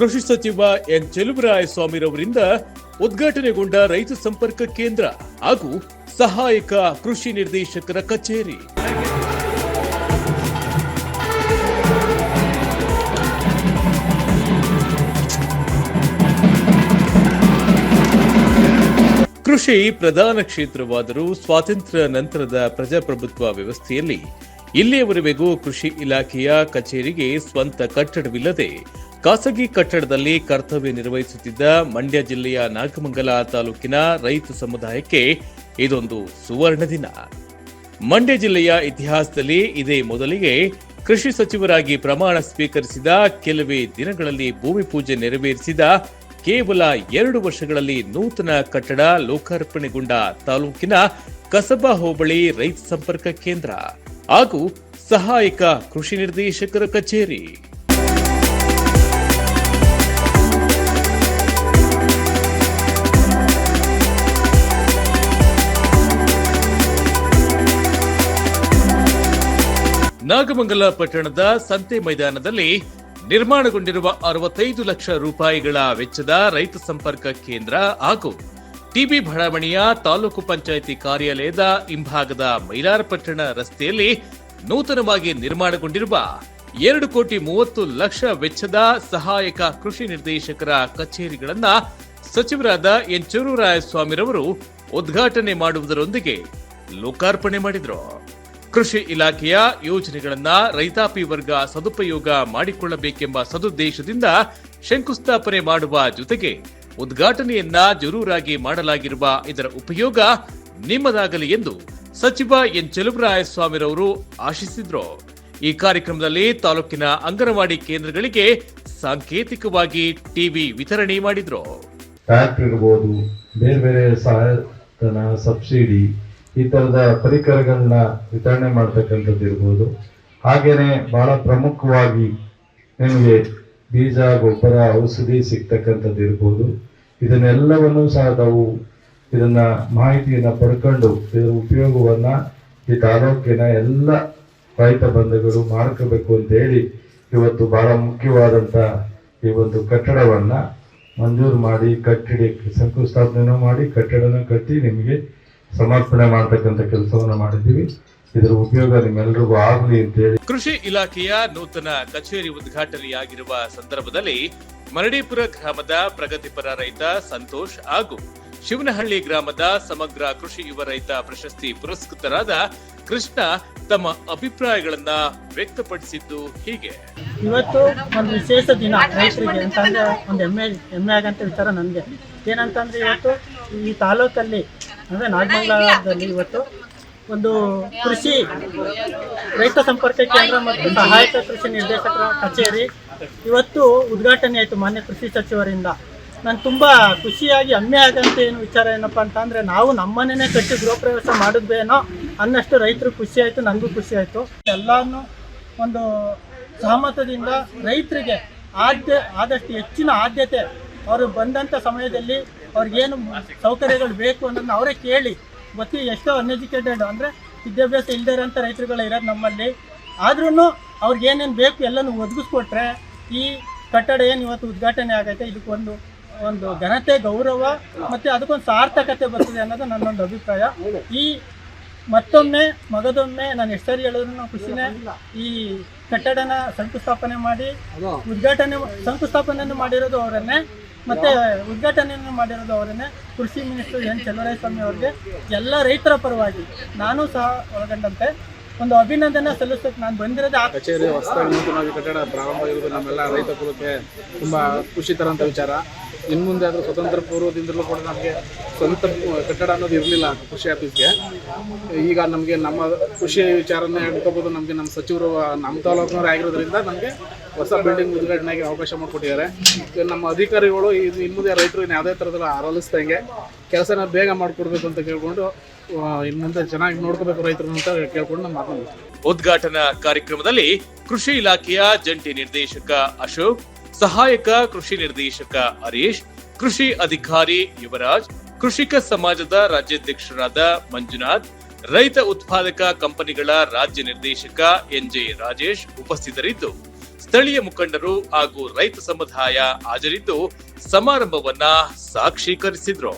ಕೃಷಿ ಸಚಿವ ಎನ್ ರವರಿಂದ ಉದ್ಘಾಟನೆಗೊಂಡ ರೈತ ಸಂಪರ್ಕ ಕೇಂದ್ರ ಹಾಗೂ ಸಹಾಯಕ ಕೃಷಿ ನಿರ್ದೇಶಕರ ಕಚೇರಿ. ಕೃಷಿ ಪ್ರಧಾನ ಕ್ಷೇತ್ರವಾದರೂ ಸ್ವಾತಂತ್ರ್ಯ ನಂತರದ ಪ್ರಜಾಪ್ರಭುತ್ವ ವ್ಯವಸ್ಥೆಯಲ್ಲಿ ಇಲ್ಲಿಯವರೆಗೂ ಕೃಷಿ ಇಲಾಖೆಯ ಕಚೇರಿಗೆ ಸ್ವಂತ ಕಟ್ಟಡವಿಲ್ಲದೆ ಖಾಸಗಿ ಕಟ್ಟಡದಲ್ಲಿ ಕರ್ತವ್ಯ ನಿರ್ವಹಿಸುತ್ತಿದ್ದ ಮಂಡ್ಯ ಜಿಲ್ಲೆಯ ನಾಗಮಂಗಲ ತಾಲೂಕಿನ ರೈತ ಸಮುದಾಯಕ್ಕೆ ಇದೊಂದು ಸುವರ್ಣ ದಿನ. ಮಂಡ್ಯ ಜಿಲ್ಲೆಯ ಇತಿಹಾಸದಲ್ಲಿ ಇದೇ ಮೊದಲಿಗೆ ಕೃಷಿ ಸಚಿವರಾಗಿ ಪ್ರಮಾಣ ಸ್ವೀಕರಿಸಿದ ಕೆಲವೇ ದಿನಗಳಲ್ಲಿ ಭೂಮಿ ಪೂಜೆ ನೆರವೇರಿಸಿದ ಕೇವಲ ಎರಡು ವರ್ಷಗಳಲ್ಲಿ ನೂತನ ಕಟ್ಟಡ ಲೋಕಾರ್ಪಣೆಗೊಂಡ ತಾಲೂಕಿನ ಕಸಬಾ ಹೋಬಳಿ ರೈತ ಸಂಪರ್ಕ ಕೇಂದ್ರ ಹಾಗೂ ಸಹಾಯಕ ಕೃಷಿ ನಿರ್ದೇಶಕರ ಕಚೇರಿ. ನಾಗಮಂಗಲ ಪಟ್ಟಣದ ಸಂತೆ ಮೈದಾನದಲ್ಲಿ ನಿರ್ಮಾಣಗೊಂಡಿರುವ ಅರವತ್ತೈದು ಲಕ್ಷ ರೂಪಾಯಿಗಳ ವೆಚ್ಚದ ರೈತ ಸಂಪರ್ಕ ಕೇಂದ್ರ ಹಾಗೂ ಟಿಬಿ ಬಡಾವಣೆಯ ತಾಲೂಕು ಪಂಚಾಯಿತಿ ಕಾರ್ಯಾಲಯದ ಹಿಂಭಾಗದ ಮೈಲಾರಪಟ್ಟಣ ರಸ್ತೆಯಲ್ಲಿ ನೂತನವಾಗಿ ನಿರ್ಮಾಣಗೊಂಡಿರುವ ಎರಡು ಕೋಟಿ ಮೂವತ್ತು ಲಕ್ಷ ವೆಚ್ಚದ ಸಹಾಯಕ ಕೃಷಿ ನಿರ್ದೇಶಕರ ಕಚೇರಿಗಳನ್ನ ಸಚಿವರಾದ ಎನ್ ಚೂರುರಾಯಸ್ವಾಮಿರವರು ಉದ್ಘಾಟನೆ ಮಾಡುವುದರೊಂದಿಗೆ ಲೋಕಾರ್ಪಣೆ ಮಾಡಿದರು. ಕೃಷಿ ಇಲಾಖೆಯ ಯೋಜನೆಗಳನ್ನ ರೈತಾಪಿ ವರ್ಗ ಸದುಪಯೋಗ ಮಾಡಿಕೊಳ್ಳಬೇಕೆಂಬ ಸದುದ್ದೇಶದಿಂದ ಶಂಕುಸ್ಥಾಪನೆ ಮಾಡುವ ಜೊತೆಗೆ ಉದ್ಘಾಟನೆಯನ್ನ ಜರೂರಾಗಿ ಮಾಡಲಾಗಿರುವ ಇದರ ಉಪಯೋಗ ನಿಮ್ಮದಾಗಲಿ ಎಂದು ಸಚಿವ ಎನ್ ಸ್ವಾಮಿರವರು ಆಶಿಸಿದ್ರು. ಈ ಕಾರ್ಯಕ್ರಮದಲ್ಲಿ ತಾಲೂಕಿನ ಅಂಗನವಾಡಿ ಕೇಂದ್ರಗಳಿಗೆ ಸಾಂಕೇತಿಕವಾಗಿ ಟಿವಿ ವಿತರಣೆ ಮಾಡಿದ್ರು. ಬೇರೆ ಬೇರೆ ಸಹಾಯಧನ, ಸಬ್ಸಿಡಿ ಈ ತರದ ಪರಿಕರಗಳನ್ನ ವಿತರಣೆ ಮಾಡ್ತಕ್ಕಂಥದ್ದು ಇರ್ಬೋದು. ಹಾಗೇನೆ ಬಹಳ ಪ್ರಮುಖವಾಗಿ ನಿಮಗೆ ಬೀಜ, ಗೊಬ್ಬರ, ಔಷಧಿ ಸಿಗ್ತಕ್ಕಂಥದ್ದು ಇರ್ಬೋದು. ಇದನ್ನೆಲ್ಲವನ್ನು ಸಹ ನಾವು ಇದನ್ನ ಮಾಹಿತಿಯನ್ನ ಪಡ್ಕೊಂಡು ಇದರ ಉಪಯೋಗವನ್ನ ಈ ತಾಲೂಕಿನ ಎಲ್ಲ ರೈತ ಬಂಧುಗಳು ಮಾಡ್ಕೋಬೇಕು ಅಂತ ಹೇಳಿ ಇವತ್ತು ಬಹಳ ಮುಖ್ಯವಾದಂತ ಈ ಒಂದು ಕಟ್ಟಡವನ್ನ ಮಂಜೂರು ಮಾಡಿ, ಕಟ್ಟಡಕ್ಕೆ ಶಂಕುಸ್ಥಾಪನೆ ಮಾಡಿ, ಕಟ್ಟಡನ ಕಟ್ಟಿ ನಿಮಗೆ ಸಮರ್ಪಣೆ ಮಾಡತಕ್ಕಂಥ ಕೆಲಸವನ್ನು ಮಾಡಿದ್ದೀವಿ. ಇದರ ಉಪಯೋಗ ನಿಮ್ಮೆಲ್ಲರಿಗೂ ಆಗಲಿ ಅಂತ ಹೇಳಿ. ಕೃಷಿ ಇಲಾಖೆಯ ನೂತನ ಕಚೇರಿ ಉದ್ಘಾಟನೆಯಾಗಿರುವ ಸಂದರ್ಭದಲ್ಲಿ ಮರಡಿಪುರ ಗ್ರಾಮದ ಪ್ರಗತಿಪರ ರೈತ ಸಂತೋಷ್ ಹಾಗೂ ಶಿವನಹಳ್ಳಿ ಗ್ರಾಮದ ಸಮಗ್ರ ಕೃಷಿ ಯುವ ರೈತ ಪ್ರಶಸ್ತಿ ಪುರಸ್ಕೃತರಾದ ಕೃಷ್ಣ ತಮ್ಮ ಅಭಿಪ್ರಾಯಗಳನ್ನ ವ್ಯಕ್ತಪಡಿಸಿದ್ದು ಹೀಗೆ. ಇವತ್ತು ಒಂದು ವಿಶೇಷ ದಿನ ರೈತರಿಗೆ ಅಂತಂದ್ರೆ ಒಂದು ಹೆಮ್ಮೆ ಹೆಮ್ಮೆ ಆಗಂತ ವಿಚಾರ ನನಗೆ. ಏನಂತಂದ್ರೆ ಇವತ್ತು ಈ ತಾಲೂಕಲ್ಲಿ ಅಂದರೆ ನಾಗಮಂಗಲದಲ್ಲಿ ಇವತ್ತು ಒಂದು ಕೃಷಿ ರೈತ ಸಂಪರ್ಕ ಕೇಂದ್ರ ಮತ್ತು ಸಹಾಯಕ ಕೃಷಿ ನಿರ್ದೇಶಕರ ಕಚೇರಿ ಇವತ್ತು ಉದ್ಘಾಟನೆ ಆಯಿತು ಮಾನ್ಯ ಕೃಷಿ ಸಚಿವರಿಂದ. ನಾನು ತುಂಬ ಖುಷಿಯಾಗಿ ಹೆಮ್ಮೆ ಆಗಂತ ಏನು ವಿಚಾರ ಏನಪ್ಪ ಅಂತಂದರೆ ನಾವು ನಮ್ಮನ್ನೇ ಕಟ್ಟಿ ಗೃಹ ಪ್ರವೇಶ ಮಾಡಿದ್ವೇನೋ ಅನ್ನಷ್ಟು ರೈತರು ಖುಷಿ ಆಯಿತು ನನಗೂ ಖುಷಿ ಆಯಿತು. ಎಲ್ಲಾನು ಒಂದು ಸಹಮತದಿಂದ ರೈತರಿಗೆ ಆದ್ಯ, ಆದಷ್ಟು ಹೆಚ್ಚಿನ ಆದ್ಯತೆ ಅವರು ಬಂದಂಥ ಸಮಯದಲ್ಲಿ ಅವ್ರಿಗೇನು ಸೌಕರ್ಯಗಳು ಬೇಕು ಅನ್ನೋದನ್ನ ಅವರೇ ಕೇಳಿ. ಗೊತ್ತಿ ಎಷ್ಟೋ ಅನ್ಎಜುಕೇಟೆಡ್ ಅಂದರೆ ವಿದ್ಯಾಭ್ಯಾಸ ಇಲ್ಲದೇ ಇರೋಂಥ ರೈತರುಗಳು ಇರೋದು ನಮ್ಮಲ್ಲಿ. ಆದ್ರೂ ಅವ್ರಿಗೆ ಏನೇನು ಬೇಕು ಎಲ್ಲನೂ ಒದಗಿಸ್ಕೊಟ್ರೆ ಈ ಕಟ್ಟಡ ಏನು ಇವತ್ತು ಉದ್ಘಾಟನೆ ಆಗೈತೆ ಇದಕ್ಕೊಂದು ಒಂದು ಘನತೆ ಗೌರವ ಮತ್ತು ಅದಕ್ಕೊಂದು ಸಾರ್ಥಕತೆ ಬರ್ತದೆ ಅನ್ನೋದು ನನ್ನೊಂದು ಅಭಿಪ್ರಾಯ. ಈ ಮತ್ತೊಮ್ಮೆ ಮಗದೊಮ್ಮೆ ನಾನು ಎಷ್ಟು ಸರಿ ಹೇಳಿದ್ರು ಖುಷಿನೇ ಈ ಕಟ್ಟಡನ ಶಂಕುಸ್ಥಾಪನೆ ಮಾಡಿ ಉದ್ಘಾಟನೆ ಶಂಕುಸ್ಥಾಪನೆಯನ್ನು ಮಾಡಿರೋದು ಅವರನ್ನೇ. ಮತ್ತೆ ಉದ್ಘಾಟನೆಯನ್ನು ಮಾಡಿರೋದು ಅವರನ್ನೇ ಕೃಷಿ ಮಿನಿಸ್ಟರ್ ಎನ್. ಚಲುವರಾಯಸ್ವಾಮಿ ಅವರಿಗೆ. ಎಲ್ಲ ರೈತರ ಪರವಾಗಿ ನಾನು ಸಹ ಒಳಗೊಂಡಂತೆ. ಒಂದು ಅಭಿನಂದನೆ ಸಲ್ಲಿಸೋಕೆ ನಾನು ಬಂದಿರೋದೇ ಆ ಕಚೇರಿ, ಹೊಸದಾಗಿ ನೂತನವಾಗಿ ಕಟ್ಟಡ ಪ್ರಾರಂಭ ಇರುವುದು ನಮ್ಮೆಲ್ಲ ರೈತ ಕುಲಕ್ಕೆ ತುಂಬ ಖುಷಿ ತರೋಂಥ ವಿಚಾರ. ಇನ್ನು ಮುಂದೆ ಆದರೂ ಸ್ವತಂತ್ರ ಪೂರ್ವದಿಂದಲೂ ಕೂಡ ನಮಗೆ ಸ್ವಂತ ಕಟ್ಟಡ ಅನ್ನೋದು ಇರಲಿಲ್ಲ ಕೃಷಿ ಆಫೀಸ್ಗೆ. ಈಗ ನಮಗೆ ನಮ್ಮ ಖುಷಿ ವಿಚಾರನ ಹೇಳ್ಕೋಬೋದು ನಮಗೆ ನಮ್ಮ ಸಚಿವರು, ನಮ್ಮ ತಾಲೂಕಿನವ್ರು ಆಗಿರೋದ್ರಿಂದ ನಮಗೆ ಹೊಸ ಬಿಲ್ಡಿಂಗ್ ಉದ್ಘಾಟನೆಗೆ ಅವಕಾಶ ಮಾಡಿಕೊಟ್ಟಿದ್ದಾರೆ. ನಮ್ಮ ಅಧಿಕಾರಿಗಳು, ಇದು ಇನ್ನು ಮುಂದೆ ರೈತರು ಯಾವುದೇ ಥರದಲ್ಲಿ ಆರೋಲಿಸ್ದಂಗೆ ಕೆಲಸನ ಬೇಗ ಮಾಡಿಕೊಡ್ಬೇಕು ಅಂತ ಕೇಳ್ಕೊಂಡು ಇನ್ನು ಮುಂದೆ ಚೆನ್ನಾಗಿ ನೋಡ್ಕೋಬೇಕು ರೈತರು ಅಂತ ಕೇಳ್ಕೊಂಡು ನಮ್ಮ ಮಾತು ಉದ್ಘಾಟನಾ ಕಾರ್ಯಕ್ರಮದಲ್ಲಿ ಕೃಷಿ ಇಲಾಖೆಯ ಜಂಟಿ ನಿರ್ದೇಶಕ ಅಶೋಕ್, ಸಹಾಯಕ ಕೃಷಿ ನಿರ್ದೇಶಕ ಹರೀಶ್, ಕೃಷಿ ಅಧಿಕಾರಿ ಯುವರಾಜ್, ಕೃಷಿಕ ಸಮಾಜದ ರಾಜ್ಯಾಧ್ಯಕ್ಷರಾದ ಮಂಜುನಾಥ್, ರೈತ ಉತ್ಪಾದಕ ಕಂಪನಿಗಳ ರಾಜ್ಯ ನಿರ್ದೇಶಕ ಎನ್ಜೆ ರಾಜೇಶ್ ಉಪಸ್ಥಿತರಿದ್ದು ಸ್ಥಳೀಯ ಮುಖಂಡರು ಹಾಗೂ ರೈತ ಸಮುದಾಯ ಹಾಜರಿದ್ದು ಸಮಾರಂಭವನ್ನ ಸಾಕ್ಷೀಕರಿಸಿದ್ರು.